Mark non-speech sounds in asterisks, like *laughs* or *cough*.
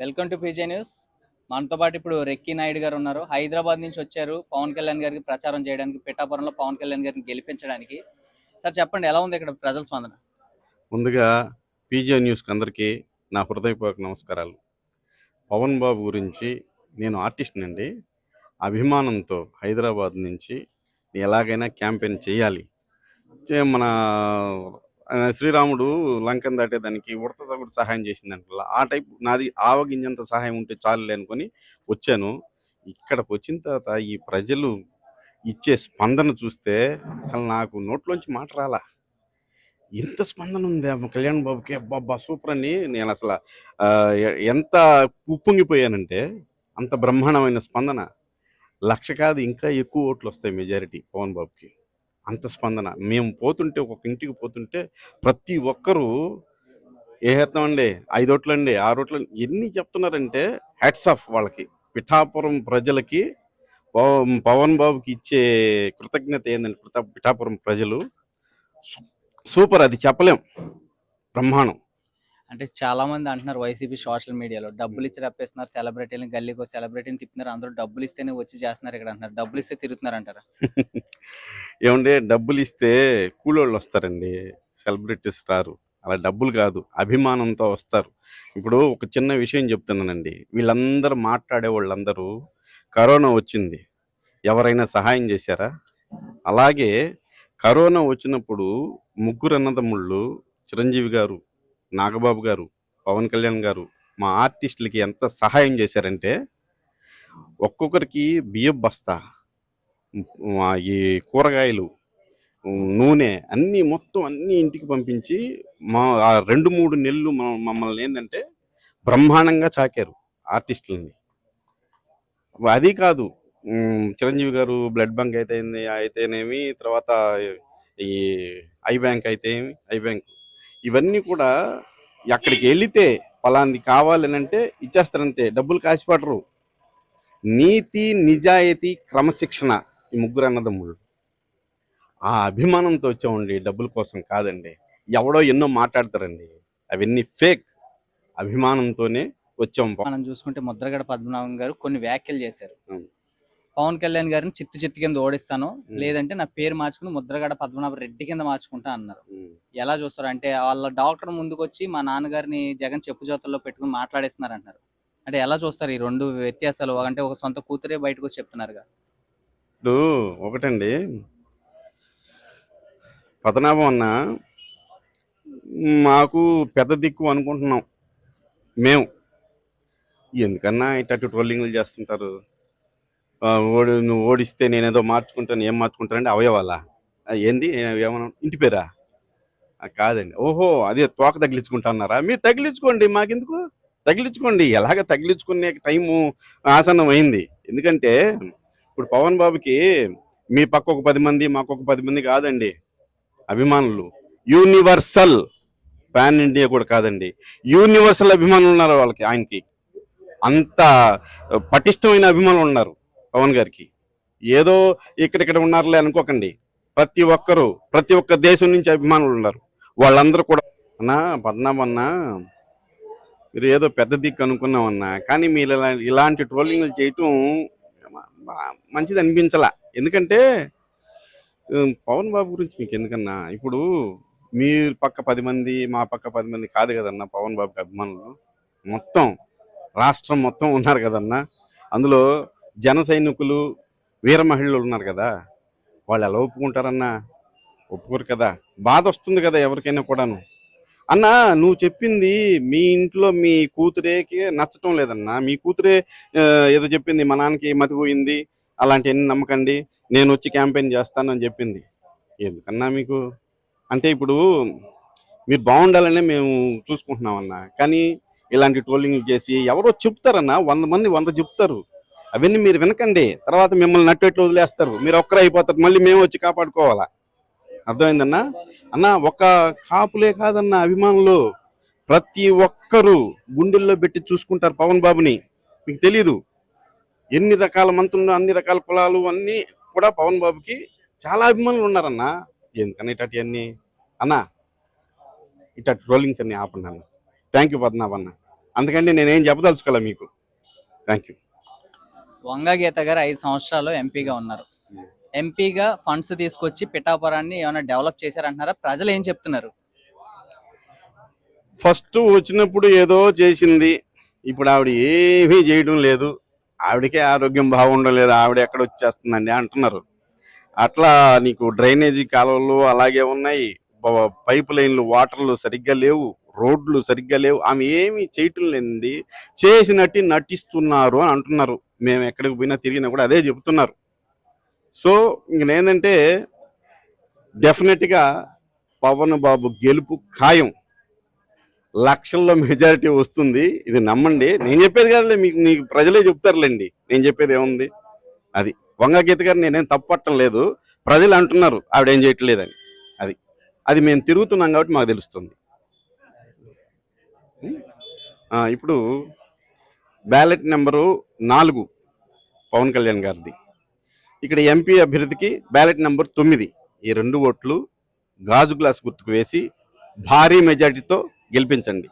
Welcome to PJ news. మనతో పాటు ఇప్పుడు రెక్కీ నాయుడు గారు ఉన్నారు. హైదరాబాద్ నుంచి వచ్చారు పవన్ కళ్యాణ్ గారికి ప్రచారం చేయడానికి పిఠాపురంలో పవన్ కళ్యాణ్ గారిని గెలిపించడానికి. సార్ చెప్పండి ఎలా ఉంది ఇక్కడ ప్రజల స్పందన? ముందుగా పీజే న్యూస్కి అందరికీ నా హృదయపూర్వక నమస్కారాలు. పవన్ బాబు గురించి నేను ఆర్టిస్ట్ అండి. అభిమానంతో హైదరాబాద్ నుంచి ఎలాగైనా క్యాంపెయిన్ చేయాలి. చే- మన శ్రీరాముడు లంకను దాటేదానికి ఉడతతో కూడా సహాయం చేసిందంట. ఆ టైప్ నాది ఆవగింజంత సహాయం ఉంటే చాలులే అనుకొని వచ్చాను. ఇక్కడికి వచ్చిన తర్వాత ఈ ప్రజలు ఇచ్చే స్పందన చూస్తే అసలు నాకు నోట్లోంచి మాట రాలా. ఇంత స్పందన ఉంది కళ్యాణ్ బాబుకి. అబ్బాబ్బా సూపర్ అని నేను అసలు ఎంత ఉప్పొంగిపోయానంటే అంత బ్రహ్మాండమైన స్పందన. లక్ష కాదు ఇంకా ఎక్కువ ఓట్లు వస్తాయి మెజారిటీ పవన్ బాబుకి. అంత స్పందన. మేము పోతుంటే ఒక్కొక్క ఇంటికి పోతుంటే ప్రతి ఒక్కరూ ఏ అండి? ఐదు ఓట్లు అండి ఆరు ఓట్లు ఎన్ని చెప్తున్నారంటే హ్యాట్స్ ఆఫ్ వాళ్ళకి. పిఠాపురం ప్రజలకి పవన్ బాబుకి ఇచ్చే కృతజ్ఞత ఏంటంటే పిఠాపురం ప్రజలు సూ- సూపర్ అది చెప్పలేం. బ్రహ్మాండం. అంటే చాలా మంది అంటున్నారు వైసీపీ సోషల్ మీడియాలో. డబ్బులు ఇచ్చి రప్పేస్తున్నారు సెలబ్రిటీని గల్లీకో సెలబ్రిటీని తిప్పుతున్నారు అందరూ డబ్బులు ఇస్తేనే వచ్చి చేస్తున్నారు ఇక్కడ అంటున్నారు. డబ్బులు ఇస్తే తిరుగుతున్నారు అంటారు *laughs* ఏమంటే డబ్బులు ఇస్తే కూలోళ్ళు వస్తారండి సెలబ్రిటీస్ రారు. అలా డబ్బులు కాదు అభిమానంతో వస్తారు. ఇప్పుడు ఒక చిన్న విషయం చెప్తున్నానండి. వీళ్ళందరూ మాట్లాడే వాళ్ళందరూ కరోనా వచ్చింది. ఎవరైనా సహాయం చేశారా? అలాగే కరోనా వచ్చినప్పుడు ముగ్గురు అన్నదమ్ముళ్ళు చిరంజీవి గారు నాగబాబు గారు పవన్ కళ్యాణ్ గారు మా ఆర్టిస్టులకి ఎంత సహాయం చేశారంటే ఒక్కొక్కరికి బియ్యం బస్తా ఈ కూరగాయలు నూనె అన్నీ మొత్తం అన్నీ ఇంటికి పంపించి మా ఆ రెండు మూడు నెలలు మ- మమ్మల్ని ఏంటంటే బ్రహ్మాండంగా చాకారు ఆర్టిస్టులని. అది కాదు చిరంజీవి గారు బ్లడ్ బ్యాంక్ అయితే అయితేనేమి తర్వాత ఈ ఐ బ్యాంక్ అయితే ఐ బ్యాంక్ ఇవన్నీ కూడా అక్కడికి వెళితే పలాంది కావాలని అంటే ఇచ్చేస్తారంటే డబ్బులు కాసిపడరు. నీతి నిజాయితీ క్రమశిక్షణ ఈ ముగ్గురు అన్నదమ్ముళ్ళు. ఆ అభిమానంతో వచ్చామండి. డబ్బుల కోసం కాదండి. ఎవడో ఎన్నో మాట్లాడతారండి. అవన్నీ ఫేక్. అభిమానంతోనే వచ్చాం. మనం చూసుకుంటే ముద్రగడ పద్మనాభం గారు కొన్ని వ్యాఖ్యలు చేశారు. పవన్ కళ్యాణ్ గారిని చిత్తు చిత్తు కింద ఓడిస్తాను. లేదంటే నా పేరు మార్చుకుని ముద్రగడ పద్మనాభ రెడ్డి కింద మార్చుకుంటా అన్నారు. ఎలా చూస్తారు? అంటే వాళ్ళ డాక్టర్ ముందుకు వచ్చి మా నాన్నగారిని జగన్ చెప్పు జోతల్లో పెట్టుకుని మాట్లాడేస్తున్నారు అంటారు అంటే ఎలా చూస్తారు ఈ రెండు వ్యత్యాసాలు? అంటే ఒక సొంత కూతురే బయటకు వచ్చి చెప్తున్నారుగా. ఇప్పుడు ఒకటండి. పద్మనాభం అన్న మాకు పెద్ద దిక్కు అనుకుంటున్నాం. మేము. ఎందుకన్నా ఇటు ట్రోలింగ్లు చేస్తుంటారు? ఓడి నువ్వు ఓడిస్తే నేనేదో మార్చుకుంటాను ఏం మార్చుకుంటానంటే అవయవాలా? ఏంది? ఏమన్నా ఇంటి పేరా? కాదండి. ఓహో అదే తోక తగిలించుకుంటా అన్నారా మీరు తగిలించుకోండి మాకెందుకు? తగిలించుకోండి. ఎలాగ తగిలించుకునే టైము ఆసన్నం అయింది ఎందుకంటే ఇప్పుడు పవన్ బాబుకి మీ పక్క ఒక పది మంది మాకు ఒక పది మంది కాదండి. అభిమానులు. యూనివర్సల్ పాన్ ఇండియా కూడా కాదండి. యూనివర్సల్ అభిమానులు ఉన్నారు వాళ్ళకి ఆయనకి. అంత పటిష్టమైన అభిమానులు ఉన్నారు. పవన్ గారికి. ఏదో ఇక్కడిక్కడ ఉన్నారులే అనుకోకండి. ప్రతి ఒక్కరు ప్రతి ఒక్క దేశం నుంచి అభిమానులు ఉన్నారు. వాళ్ళందరూ కూడా అన్నా పద్నామన్నా మీరు ఏదో పెద్ద దిక్కు అనుకున్నామన్నా కానీ మీరు ఇలా ఇలాంటి ట్రోలింగ్లు చేయటం మంచిది అనిపించలా. ఎందుకంటే పవన్ బాబు గురించి మీకు ఎందుకన్నా? ఇప్పుడు మీ పక్క పది మంది మా పక్క పది మంది కాదు కదన్నా పవన్ బాబుకి అభిమానులు. మొత్తం రాష్ట్రం మొత్తం ఉన్నారు కదన్నా. అందులో జన సైనికులు వీర మహిళలు ఉన్నారు కదా వాళ్ళు ఎలా ఒప్పుకుంటారన్నా? ఒప్పుకోరు కదా. బాధ వస్తుంది కదా ఎవరికైనా కూడాను. అన్నా నువ్వు చెప్పింది మీ ఇంట్లో మీ కూతురేకి నచ్చటం లేదన్నా. మీ కూతురే ఏదో చెప్పింది మా నాన్నకి మతిపోయింది అలాంటివన్నీ నమ్మకండి. నేను వచ్చి క్యాంపెయిన్ చేస్తాను అని చెప్పింది. ఎందుకన్నా మీకు? అంటే ఇప్పుడు మీరు బాగుండాలనే మేము చూసుకుంటున్నామన్నా. కానీ ఇలాంటి ట్రోలింగ్ చేసి ఎవరో చెప్తారన్నా వంద మంది వంద చెప్తారు. అవన్నీ మీరు వినకండి. తర్వాత మిమ్మల్ని నట్టేట్లు వదిలేస్తారు? మీరు ఒక్కరే అయిపోతారు. మళ్ళీ మేము వచ్చి కాపాడుకోవాలా? అర్థమైందన్నా? అన్న ఒక కాపులే కాదన్న అభిమానులు ప్రతి ఒక్కరూ గుండెల్లో పెట్టి చూసుకుంటారు పవన్ బాబుని. మీకు తెలీదు. ఎన్ని రకాల మంత్రులు అన్ని రకాల కులాలు అన్నీ కూడా పవన్ బాబుకి చాలా అభిమానులు ఉన్నారన్న. ఎందుకన్నా ఇటు అన్నీ? అన్న ఇటు ట్రోలింగ్స్ అన్నీ ఆపండి అన్న. థ్యాంక్ యూ పద్మనాభ అన్న. అందుకంటే నేనేం చెప్పదలుచుకోలే మీకు. థ్యాంక్ యూ వంగగీత గారు ఐదు సంవత్సరాలు ఎంపీగా ఉన్నారు. ఎంపీగా ఫండ్స్ తీసుకొచ్చి పిఠాపురాన్ని ఏమైనా డెవలప్ చేశారంటున్నారా? ప్రజలు ఏం చెప్తున్నారు? ఫస్ట్ వచ్చినప్పుడు ఏదో చేసింది. ఇప్పుడు ఆవిడ ఏమీ చేయడం లేదు. ఆవిడకే ఆరోగ్యం బాగుండడం లేదు ఆవిడ ఎక్కడ వచ్చేస్తుందండి అంటున్నారు. అట్లా నీకు డ్రైనేజీ కాలువలు అలాగే ఉన్నాయి. పైప్ లైన్లు వాటర్లు సరిగ్గా లేవు. రోడ్లు సరిగ్గా లేవు. ఆమె ఏమీ చేయటం లేనిది చేసినట్టు నటిస్తున్నారు అని అంటున్నారు. మేము ఎక్కడికి పోయినా తిరిగినా కూడా అదే చెబుతున్నారు. సో ఇంక డెఫినెట్గా పవన్ బాబు గెలుపు ఖాయం. లక్షల్లో మెజారిటీ వస్తుంది. ఇది నమ్మండి. నేను చెప్పేది కాదులే మీకు మీకు ప్రజలే చెప్తారులేండి. నేను చెప్పేది ఏముంది? అది. వంగగీత గారు నేనేం తప్పట్టం లేదు. ప్రజలు అంటున్నారు ఆవిడ ఏం చేయట్లేదని. అది. అది మేము తిరుగుతున్నాం కాబట్టి మాకు తెలుస్తుంది. ఇప్పుడు బ్యాలెట్ నెంబరు నాలుగు పవన్ కళ్యాణ్ గారిది. ఇక్కడ ఎంపీ అభ్యర్థికి బ్యాలెట్ నెంబర్ తొమ్మిది. ఈ రెండు ఓట్లు గాజు గ్లాస్ గుర్తుకు వేసి భారీ మెజార్టీతో గెలిపించండి.